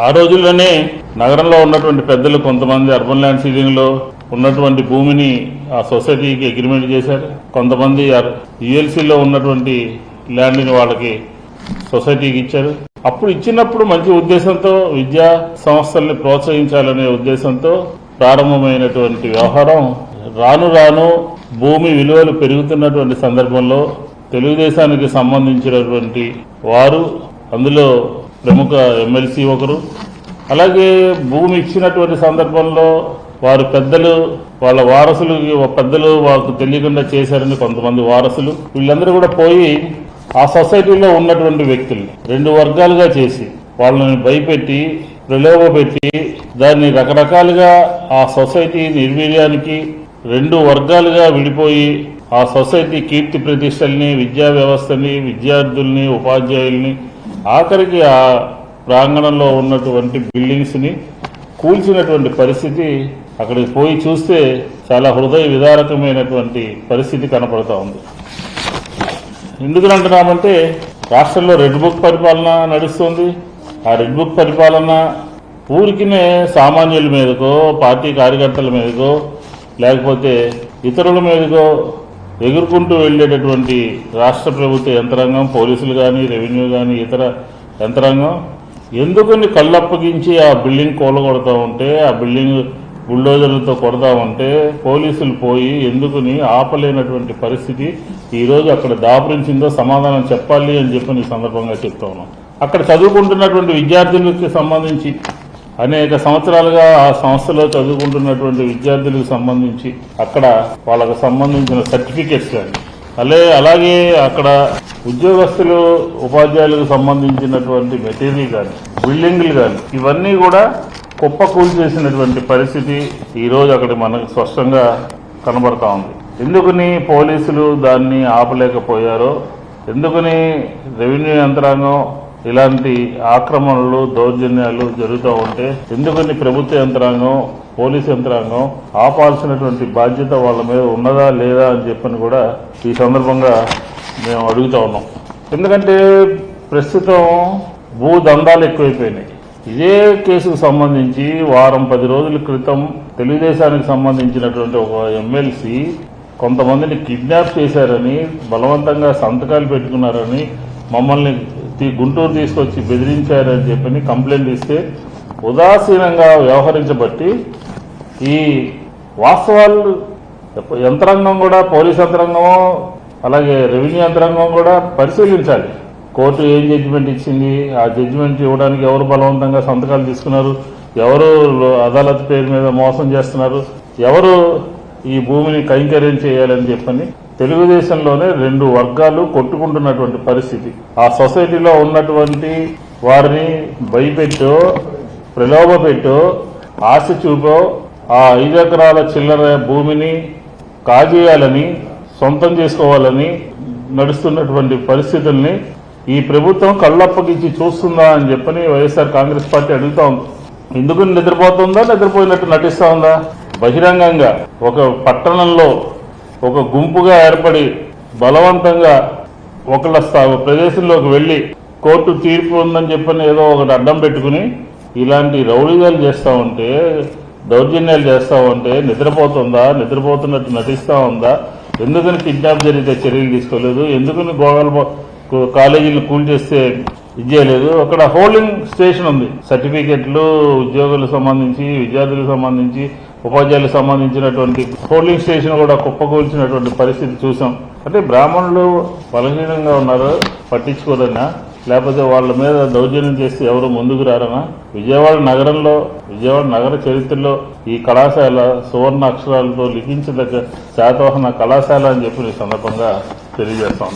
ఆ రోజుల్లోనే నగరంలో ఉన్నటువంటి పెద్దలు కొంతమంది అర్బన్ ల్యాండ్ సీలింగ్లో ఉన్నటువంటి భూమిని ఆ సొసైటీకి అగ్రిమెంట్ చేశారు. కొంతమంది యుఎల్సీలో ఉన్నటువంటి ల్యాండ్ని వాళ్ళకి సొసైటీకి ఇచ్చారు. అప్పుడు ఇచ్చినప్పుడు మంచి ఉద్దేశంతో విద్యా సంస్థల్ని ప్రోత్సహించాలనే ఉద్దేశంతో ప్రారంభమైనటువంటి వ్యవహారం రాను రాను భూమి విలువలు పెరుగుతున్నటువంటి సందర్భంలో తెలుగుదేశానికి సంబంధించినటువంటి వారు అందులో ప్రముఖ ఎమ్మెల్సీ ఒకరు. అలాగే భూమి ఇచ్చినటువంటి సందర్భంలో వారు పెద్దలు వాళ్ళ వారసులు పెద్దలు వాళ్ళకు తెలియకుండా చేశారని కొంతమంది వారసులు. వీళ్ళందరూ కూడా పోయి ఆ సొసైటీలో ఉన్నటువంటి వ్యక్తులు రెండు వర్గాలుగా చేసి వాళ్ళని భయపెట్టి ప్రలోభపెట్టి దాన్ని రకరకాలుగా ఆ సొసైటీ నిర్వీర్యానికి రెండు వర్గాలుగా విడిపోయి ఆ సొసైటీ కీర్తి ప్రతిష్టల్ని విద్యా వ్యవస్థని విద్యార్థుల్ని ఉపాధ్యాయుల్ని ఆఖరికి ఆ ప్రాంగణంలో ఉన్నటువంటి బిల్డింగ్స్ని కూల్చినటువంటి పరిస్థితి అక్కడికి పోయి చూస్తే చాలా హృదయ విదారకమైనటువంటి పరిస్థితి కనపడతా ఉంది. ఎందుకు అంటున్నామంటే రాష్ట్రంలో రెడ్ బుక్ పరిపాలన నడుస్తుంది. ఆ రెడ్ బుక్ పరిపాలన ఊరికినే సామాన్యుల మీదకో పార్టీ కార్యకర్తల మీదకో లేకపోతే ఇతరుల మీదకో ఎగురుకుంటూ వెళ్ళేటటువంటి రాష్ట్ర ప్రభుత్వ యంత్రాంగం పోలీసులు కానీ రెవెన్యూ కానీ ఇతర యంత్రాంగం ఎందుకని కళ్ళప్పగించి ఆ బిల్డింగ్ కూలగొడతా ఉంటే ఆ బిల్డింగ్ బుల్డోజర్లతో కొడతా ఉంటే పోలీసులు పోయి ఎందుకుని ఆపలేనటువంటి పరిస్థితి ఈరోజు అక్కడ దాపురించిందో సమాధానం చెప్పాలి అని చెప్పి ఈ సందర్భంగా చెప్తా ఉన్నాం. అక్కడ చదువుకుంటున్నటువంటి విద్యార్థులకి సంబంధించి అనేక సంవత్సరాలుగా ఆ సంస్థలో చదువుకుంటున్నటువంటి విద్యార్థులకు సంబంధించి అక్కడ వాళ్ళకు సంబంధించిన సర్టిఫికెట్స్ కానీ అలే అలాగే అక్కడ ఉద్యోగస్తులు ఉపాధ్యాయులకు సంబంధించినటువంటి మెటీరియల్ కానీ బిల్డింగ్లు కానీ ఇవన్నీ కూడా కుప్ప చేసినటువంటి పరిస్థితి ఈరోజు అక్కడ మనకు స్పష్టంగా కనబడతా ఉంది. ఎందుకని పోలీసులు దాన్ని ఆపలేకపోయారో ఎందుకని రెవెన్యూ యంత్రాంగం ఇలాంటి ఆక్రమణలు దౌర్జన్యాలు జరుగుతూ ఉంటే ఎందుకని ప్రభుత్వ యంత్రాంగం పోలీస్ యంత్రాంగం ఆపాల్సినటువంటి బాధ్యత వాళ్ళ మీద ఉన్నదా లేదా అని చెప్పని కూడా ఈ సందర్భంగా మేము అడుగుతా ఉన్నాం. ఎందుకంటే ప్రస్తుతం భూ దందాలు ఎక్కువైపోయినాయి. ఇదే కేసుకు సంబంధించి వారం పది రోజుల క్రితం తెలుగుదేశానికి సంబంధించినటువంటి ఒక ఎమ్మెల్సీ కొంతమందిని కిడ్నాప్ చేశారని బలవంతంగా సంతకాలు పెట్టుకున్నారని మమ్మల్ని గుంటూరు తీసుకొచ్చి బెదిరించారని చెప్పని కంప్లైంట్ ఇస్తే ఉదాసీనంగా వ్యవహరించబట్టి ఈ వాస్తవాలు యంత్రాంగం కూడా పోలీస్ యంత్రాంగం అలాగే రెవెన్యూ యంత్రాంగం కూడా పరిశీలించాలి. కోర్టు ఏం జడ్జిమెంట్ ఇచ్చింది? ఆ జడ్జిమెంట్ ఇవ్వడానికి ఎవరు బలవంతంగా సంతకాలు తీసుకున్నారు? ఎవరు అదాలత్ పేరు మీద మోసం చేస్తున్నారు? ఎవరు ఈ భూమిని కైంకర్యం చేయాలని చెప్పని తెలుగుదేశంలోనే రెండు వర్గాలు కొట్టుకుంటున్నటువంటి పరిస్థితి. ఆ సొసైటీలో ఉన్నటువంటి వారిని భయపెట్టో ప్రలోభ పెట్టో ఆశ చూపో ఆ ఐదు ఎకరాల చిల్లర భూమిని కాజేయాలని సొంతం చేసుకోవాలని నడుస్తున్నటువంటి పరిస్థితుల్ని ఈ ప్రభుత్వం కళ్ళప్పగించి చూస్తుందా అని చెప్పని వైఎస్ఆర్ కాంగ్రెస్ పార్టీ అడుగుతా ఉంది. ఎందుకు నిద్రపోతుందా నిద్రపోయినట్టు నటిస్తా ఉందా? బహిరంగంగా ఒక పట్టణంలో ఒక గుంపుగా ఏర్పడి బలవంతంగా ఒకళ్ళ స్థా- ప్రదేశంలోకి వెళ్ళి కోర్టు తీర్పు ఉందని చెప్పని ఏదో ఒకటి అడ్డం పెట్టుకుని ఇలాంటి రౌడీగాలు చేస్తా ఉంటే దౌర్జన్యాలు చేస్తా ఉంటే నిద్రపోతుందా నిద్రపోతున్నట్టు నటిస్తూ ఉందా? ఎందుకని కిడ్నాప్ జరిగితే చర్యలు తీసుకోలేదు? ఎందుకని గోగల కాలేజీలు కూల్ చేస్తే ఇది చేయలేదు? అక్కడ హోల్డింగ్ స్టేషన్ ఉంది. సర్టిఫికెట్లు ఉద్యోగులకు సంబంధించి విద్యార్థులకు సంబంధించి ఉపాధ్యాయులకు సంబంధించినటువంటి పోలింగ్ స్టేషన్ కూడా కుప్పకూల్చినటువంటి పరిస్థితి చూసాం. అంటే బ్రాహ్మణులు బలహీనంగా ఉన్నారు? పట్టించుకోరనా లేకపోతే వాళ్ళ మీద దౌర్జన్యం చేస్తే ఎవరు ముందుకు రారనా విజయవాడ నగరంలో విజయవాడ నగర చరిత్రలో ఈ కళాశాల సువర్ణ అక్షరాలతో లిఖించదగ్గ శాతవాహన కళాశాల అని చెప్పిన సందర్భంగా తెలియజేస్తా